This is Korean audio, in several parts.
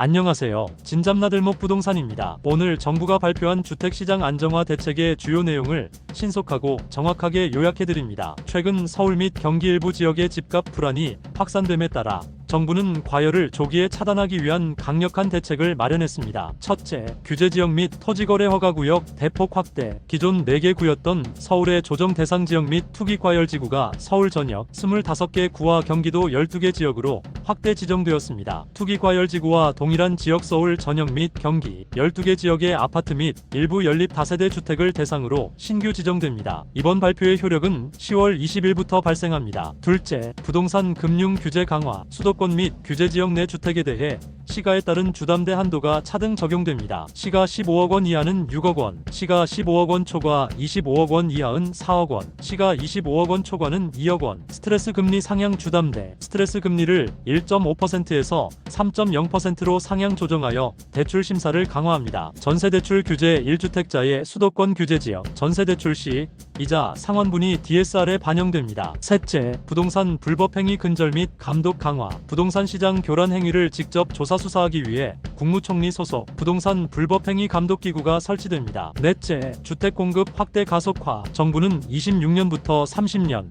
안녕하세요. 진잡나들목 부동산입니다. 오늘 정부가 발표한 주택시장 안정화 대책의 주요 내용을 신속하고 정확하게 요약해드립니다. 최근 서울 및 경기 일부 지역의 집값 불안이 확산됨에 따라 정부는 과열을 조기에 차단하기 위한 강력한 대책을 마련했습니다. 첫째, 규제 지역 및 토지 거래 허가 구역 대폭 확대. 기존 4개 구였던 서울의 조정 대상 지역 및 투기 과열 지구가 서울 전역 25개 구와 경기도 12개 지역으로 확대 지정되었습니다. 투기 과열지구와 동일한 지역 서울 전역 및 경기 12개 지역의 아파트 및 일부 연립 다세대 주택을 대상으로 신규 지정됩니다. 이번 발표의 효력은 10월 20일부터 발생합니다. 둘째, 부동산 금융 규제 강화. 수도권 및 규제 지역 내 주택에 대해 시가에 따른 주담대 한도가 차등 적용됩니다. 시가 15억 원 이하는 6억 원, 시가 15억 원 초과 25억 원 이하는 4억 원, 시가 25억 원 초과는 2억 원. 스트레스 금리 상향 주담대. 스트레스 금리를 1.5%에서 3.0%로 상향 조정하여 대출 심사를 강화합니다. 전세 대출 규제 1주택자의 수도권 규제 지역. 전세 대출 시 이자 상환분이 DSR에 반영됩니다. 셋째, 부동산 불법 행위 근절 및 감독 강화. 부동산 시장 교란 행위를 직접 조사 수사하기 위해 국무총리 소속 부동산 불법 행위 감독 기구가 설치됩니다. 넷째, 주택 공급 확대 가속화. 정부는 26년부터 30년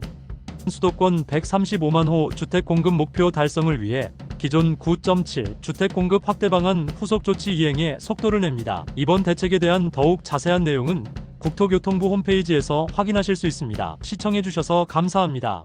수도권 135만 호 주택 공급 목표 달성을 위해 기존 9.7 주택 공급 확대 방안 후속 조치 이행에 속도를 냅니다. 이번 대책에 대한 더욱 자세한 내용은 국토교통부 홈페이지에서 확인하실 수 있습니다. 시청해주셔서 감사합니다.